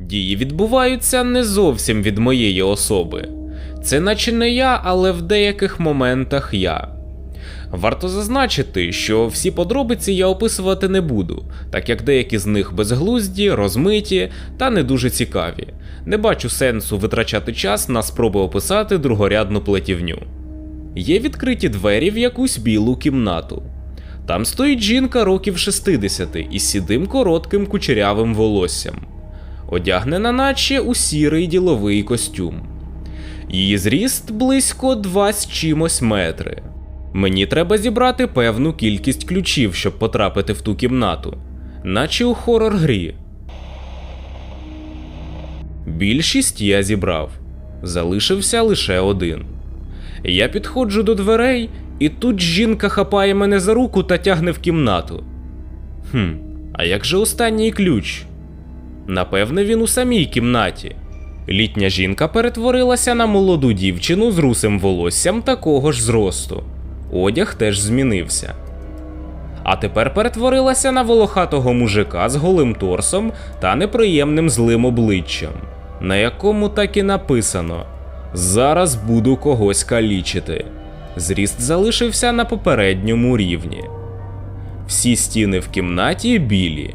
Дії відбуваються не зовсім від моєї особи. Це наче не я, але в деяких моментах я. Варто зазначити, що всі подробиці я описувати не буду, так як деякі з них безглузді, розмиті та не дуже цікаві. Не бачу сенсу витрачати час на спроби описати другорядну плетівню. Є відкриті двері в якусь білу кімнату. Там стоїть жінка років 60 із сідим коротким кучерявим волоссям, одягнена наче у сірий діловий костюм. Її зріст близько 2 з чимось метри. Мені треба зібрати певну кількість ключів, щоб потрапити в ту кімнату, наче у хорор грі. Більшість я зібрав, залишився лише один. Я підходжу до дверей, і тут жінка хапає мене за руку та тягне в кімнату. Хм, а як же останній ключ? Напевне, він у самій кімнаті. Літня жінка перетворилася на молоду дівчину з русим волоссям такого ж зросту. Одяг теж змінився. А тепер перетворилася на волохатого мужика з голим торсом та неприємним злим обличчям, на якому так і написано: Зараз буду когось калічити. Зріст залишився на попередньому рівні. Всі стіни в кімнаті білі,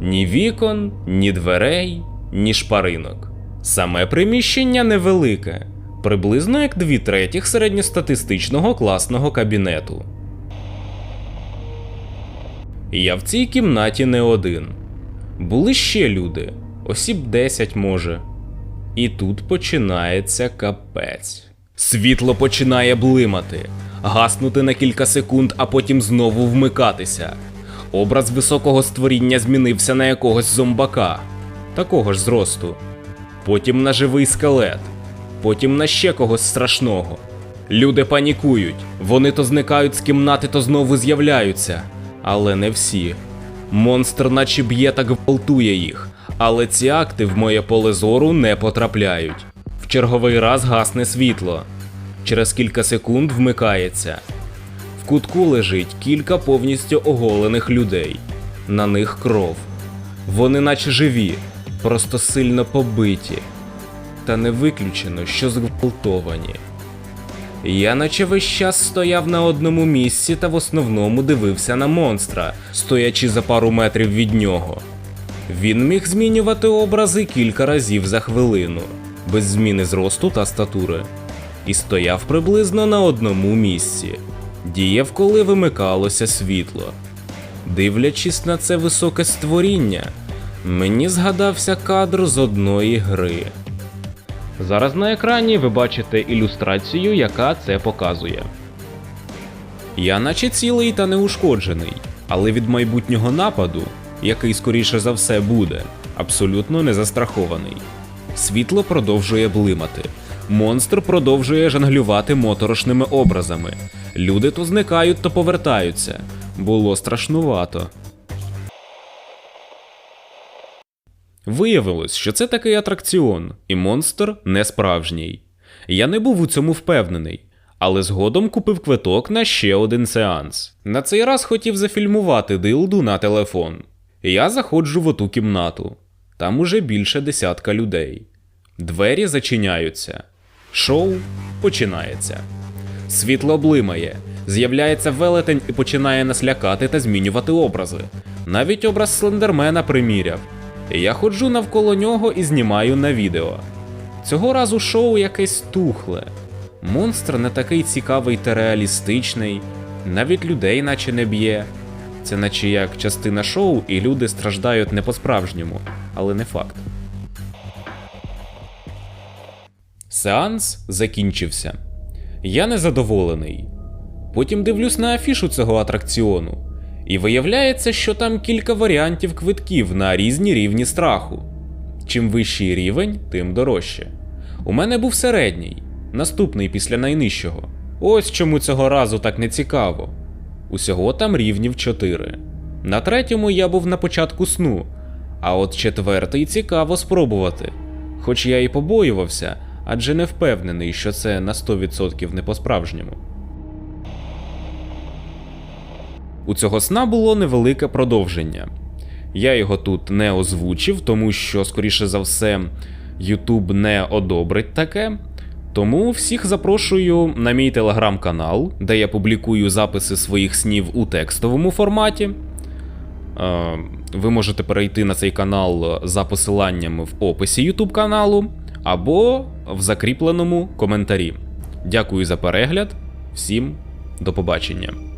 ні вікон, ні дверей, ні шпаринок. Саме приміщення невелике, приблизно як дві третіх середньостатистичного класного кабінету. Я в цій кімнаті не один. Були ще люди, осіб 10 може. І тут починається капець. Світло починає блимати, гаснути на кілька секунд, а потім знову вмикатися. Образ високого створіння змінився на якогось зомбака, такого ж зросту. Потім на живий скелет, потім на ще когось страшного. Люди панікують, вони то зникають з кімнати, то знову з'являються. Але не всі. Монстр наче б'є та гвалтує їх, але ці акти в моє поле зору не потрапляють. В черговий раз гасне світло. Через кілька секунд вмикається. Кутку лежить кілька повністю оголених людей. На них кров. Вони наче живі, просто сильно побиті. Та не виключено, що зґвалтовані. Я наче весь час стояв на одному місці та в основному дивився на монстра, стоячи за пару метрів від нього. Він міг змінювати образи кілька разів за хвилину, без зміни зросту та статури, і стояв приблизно на одному місці. Діяв, коли вимикалося світло. Дивлячись на це високе створіння, мені згадався кадр з одної гри. Зараз на екрані ви бачите ілюстрацію, яка це показує. Я наче цілий та неушкоджений, але від майбутнього нападу, який скоріше за все буде, абсолютно не застрахований. Світло продовжує блимати. Монстр продовжує жонглювати моторошними образами. Люди то зникають, то повертаються. Було страшнувато. Виявилось, що це такий атракціон, і монстр не справжній. Я не був у цьому впевнений, але згодом купив квиток на ще один сеанс. На цей раз хотів зафільмувати дилду на телефон. Я заходжу в оту кімнату. Там уже більше десятка людей. Двері зачиняються. Шоу починається. Світло блимає, з'являється велетень і починає нас лякати та змінювати образи. Навіть образ слендермена приміряв. Я ходжу навколо нього і знімаю на відео. Цього разу шоу якесь тухле. Монстр не такий цікавий та реалістичний, навіть людей наче не б'є. Це наче як частина шоу, і люди страждають не по-справжньому, але не факт. Сеанс закінчився. Я незадоволений. Потім дивлюсь на афішу цього атракціону. І виявляється, що там кілька варіантів квитків на різні рівні страху. Чим вищий рівень, тим дорожче. У мене був середній, наступний після найнижчого. Ось чому цього разу так не цікаво. Усього там рівнів 4. На третьому я був на початку сну, а от четвертий цікаво спробувати. Хоч я і побоювався, адже не впевнений, що це на 100% не по-справжньому. У цього сна було невелике продовження. Я його тут не озвучив, тому що, скоріше за все, YouTube не одобрить таке. Тому всіх запрошую на мій телеграм-канал, де я публікую записи своїх снів у текстовому форматі. Е, Ви можете перейти на цей канал за посиланнями в описі YouTube каналу або в закріпленому коментарі. Дякую за перегляд. Всім до побачення.